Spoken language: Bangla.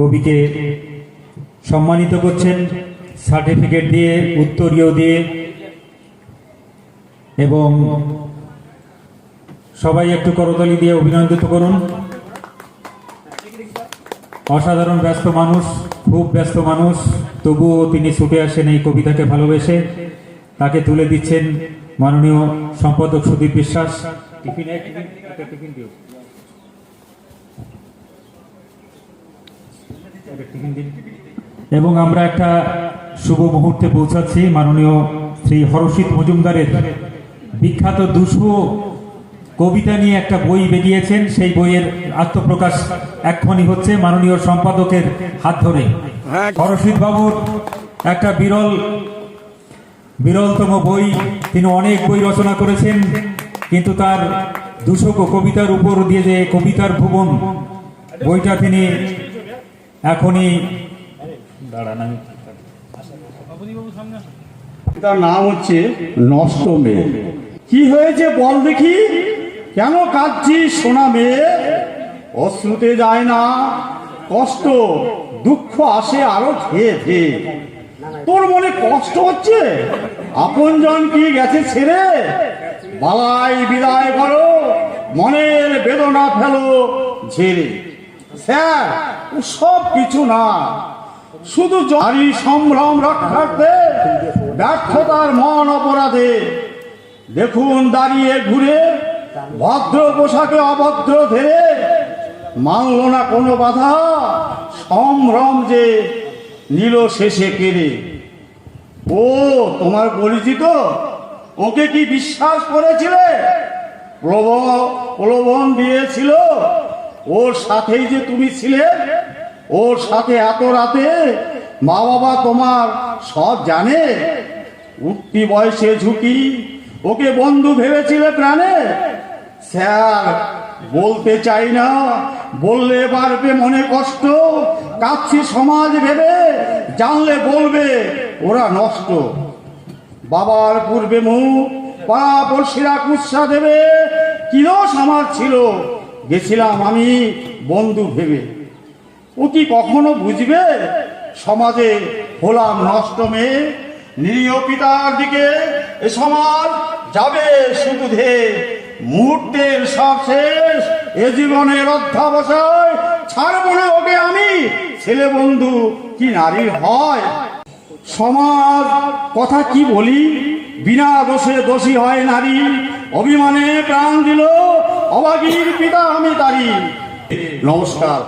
কবিকে সম্মানিত করছেন, সার্টিফিকেট দিয়ে, উত্তরীয় দিয়ে, এবং সবাই একটু করতালি দিয়ে অভিনন্দিত করুন। অসাধারণ ব্যস্ত মানুষ, খুব ব্যস্ত মানুষ, তবুও তিনি ছুটে আসেন এই কবিতাকে ভালোবেসে। তাকে তুলে দিচ্ছেন মাননীয় সম্পাদক সুদীপ বিশ্বাস। টিফিন টিফিন দিও একটা টিফিন দিন। এবং আমরা একটা শুভ মুহূর্তে পৌঁছাচ্ছি মাননীয় শ্রী হরষিত মজুমদারের বিখ্যাত দুশো কবিতা নিয়ে একটা বই বেরিয়েছেন। সেই বইয়ের আত্মপ্রকাশ এক্ষণি হচ্ছে মাননীয় সম্পাদকের হাত ধরে। হরষিত বাবুর একটা বিরল বিরলতম বই। তিনি অনেক বই রচনা করেছেন কিন্তু তার দুশো কবিতার উপর দিয়ে যে কবিতার ভুবন বইটা তিনি এখনই দাঁড়ান আমি তার নাম হচ্ছে নষ্ট মেয়ে কি হয়েছে বল দেখি? কেন কাঁদছিস সোনা মেয়ে? অশ্রুতে যায় না, কষ্ট, দুঃখ আসে আরও খেয়ে খেয়ে তোর মনে কষ্ট হচ্ছে? আপনজন কি গেছে ছেড়ে? বালাই বিদায় করো, মনের বেদনা ফেলো ঝেড়ে। সব কিছু না। শুধু জারি সম্ভ্রম রক্ষার্থে ব্যর্থতার মন অপরাধে। দেখুন দাঁড়িয়ে ঘুরে, ভদ্র পোশাকে অভদ্র ধেরে। মানল না কোনো বাধা, সম্ভ্রম যে নিল শেষে কেড়ে। ও, তোমার পরিচিত? ওকে কি বিশ্বাস করেছিলে? প্রলোভন প্রলোভন দিয়েছিল? ওর সাথেই যে তুমি ছিলে, ওর সাথে এত রাতে মা বাবা তোমার সব জানে। উঠতি বয়সে ঝুঁকি, ওকে বন্ধু ভেবেছিলে প্রাণে? স্যার, বলতে চাই না, বললে পারবে মনে কষ্ট কাচ্ছি সমাজ ভেবে, জানলে বলবে ওরা নষ্ট। বাবার পূর্বে মুখ পাড়া পড়শিরা কুৎসা দেবে, কি আমার ছিল? গেছিলাম আমি, বন্ধু ভেবে। ও কি কখনো বুঝবে? সমাজে হলাম নষ্ট মেয়ে, নিরীহ পিতার দিকে এ সমাজ যাবে শুধু ধে। মুহূর্তের সব শেষ, এ জীবনের অধ্যাবসায় ছাড়বো না ওকে আমি। ছেলে বন্ধু কি নারীর হয়? সমাজ কথা কি বলি? বিনা দোষে দোষী হয় নারী। অভিমানে প্রাণ দিল। অবাগীর পিতা আমি তারি নমস্কার।